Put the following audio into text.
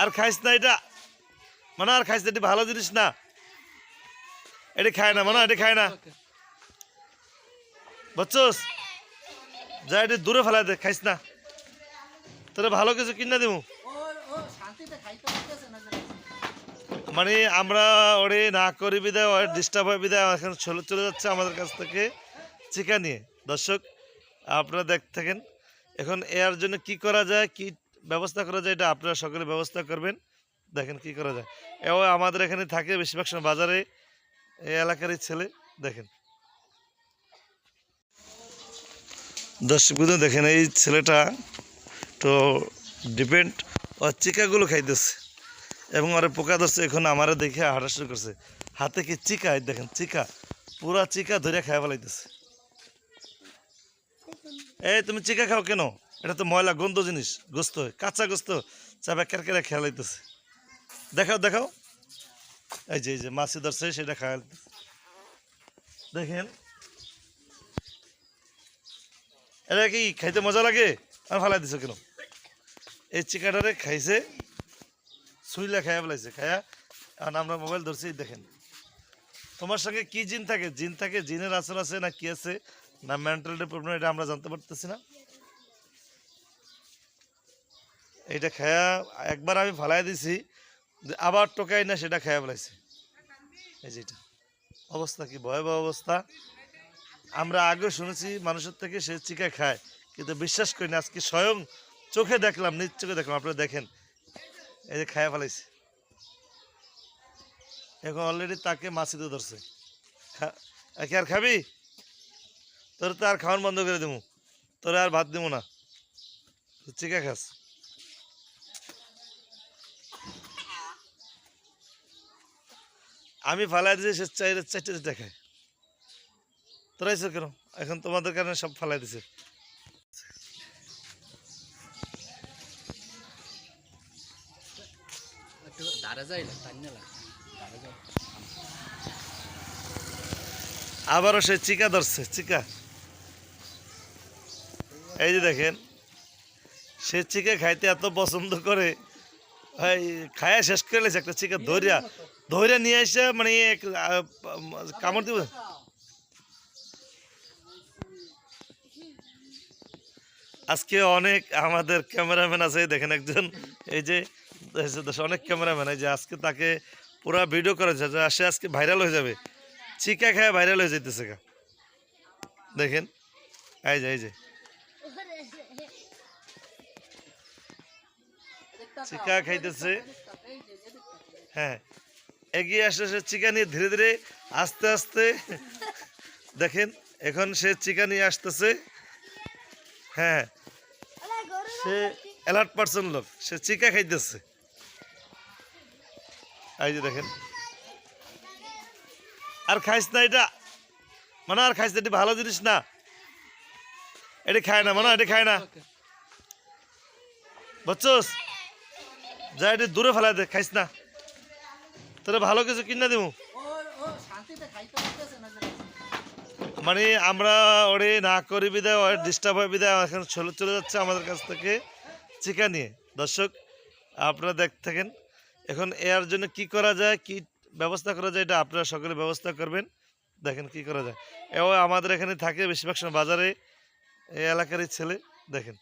আর খাইস না এটা। মানে আর খাইস না, এটা ভালো জিনিস না। এটা খায় না মানে এটা খায় না। বুঝছস? যা এটা দূরে ফেলা দে, খাইস না। তোরা ভালো কিছু কিনা দেবো মানে আমরা ওরে না করি বিদায়, ওর ডিস্টার্ব হয় বিদায়, এখন চলে চলে যাচ্ছে আমাদের কাছ থেকে চিকা নিয়ে। দর্শক, আপনারা দেখ থাকেন। এখন এর জন্য কি করা যায়, কি ব্যবস্থা করা যায়, এটা আপনারা সকলে ব্যবস্থা করবেন। দেখেন কি করা যায়। এও আমাদের এখানে থাকে বেশিরভাগ সময় বাজারে এই এলাকারই ছেলে, দেখেন। দর্শক দেখেন এই ছেলেটা তো ডিপেন্ড ও চিকাগুলো খাইতেছে এবং ওরা পোকা ধরছে, এখন আমারে দেখে হাঁটা শুরু করছে। হাতে কি চিকা? দেখেন চিকা, পুরা চিকা ধরে খাই ফেলাইতেছে। এই তুমি চিকা খাও কেন? এটা তো ময়লা গন্ধ জিনিস, গোস্ত, কাঁচা গোস্ত চাপা কেরকেরা খেলাইতেছে দেখাও দেখাও। এই যে এই যে, মাছি ধরছে, সেটা খাওয়া দেখেন। এটা কি খাইতে মজা লাগে? আর ফালাই দিছো কেন? এই চিকাটারে খাইছে, সুইলা খাইয়া ফেলাইছে খায়া আর আমরা মোবাইল ধরছি, দেখেন। তোমার সঙ্গে কি জিন থাকে? জিন থাকে, জিনের আসর আছে না কি আছে? না মেন্টালিটি প্রবলেম এটা আমরা জানতে পারতেছি না। এইটা খায়া একবার আমি ফালাই দিছি আবার টোকাই না, সেটা খায়া ফেলাইছে। এই যে এটা। অবস্থা কি ভয়াবহ অবস্থা। আমরা আগে শুনেছি, মানুষের থেকে সে চিকা খায়, কিন্তু বিশ্বাস করি না, আজকে স্বয়ং চোখে দেখলাম, নিজ চোখে দেখলাম, আপনারা দেখেন। এই যে খায়া ফেলাইছে। এখন অলরেডি তাকে মাছিতে ধরছে। খা- আর খাবি? তোর তো আর খাওয়ান বন্ধ করে দেবো তোর আর ভাত দেবো না। চিকা খাস। আমি ফালাই দিয়েছি সে চাইরে চারটে চারটে খায়। তোরা এসে কেন এখন তোমাদের কারণে সব ফালাই দিছে। আবারও সে চিকা ধরছে চিকা। এই যে দেখেন সে চিকা খাইতে এত পছন্দ করে ভাই খায়া শেষ করে একটা চিকা ধরিয়া। ধরিয়া নিয়ে এসে মানে এক- কামড় দিব আজকে অনেক আমাদের ক্যামেরাম্যান আছে, দেখেন একজন, এই যে অনেক ক্যামেরাম্যান, এই যে আজকে তাকে পুরা ভিডিও করেছে, যে সে আজকে ভাইরাল হয়ে যাবে। চিকা খায় ভাইরাল হয়ে যেতেছে গা। দেখেন, এই যে এই যে। চিকা খাইতেছে। হ্যাঁ। এগিয়ে আসে সে চিকা নিয়ে ধীরে ধীরে আস্তে আস্তে। দেখেন, এখন সে চিকা নিয়ে আসতেছে। হ্যাঁ সে অ্যালার্ট পার্সন লোক, সে চিকা খাইতেছে। এই যে দেখেন। আর খাইস না এটা। মানে আর খাইস না, এটা ভালো জিনিস না। এটা খায় না মানে এটা খায় না। বুঝছস? যা এটা দূরে ফেলা দে, খাইস না। তোরা ভালো কিছু কিনা দেবো মানে আমরা ওরে না করি বিদায়, ওর ডিস্টার্ব হয় বিদায়, এখন চলে চলে যাচ্ছে আমাদের কাছ থেকে চিকা নিয়ে। দর্শক, আপনারা দেখ থাকেন। এখন এর জন্য কি করা যায়, কি ব্যবস্থা করা যায়, এটা আপনারা সকলে ব্যবস্থা করবেন। দেখেন কি করা যায়। এও আমাদের এখানে থাকে বেশিরভাগ সময় বাজারে, এই এলাকারই ছেলে, দেখেন।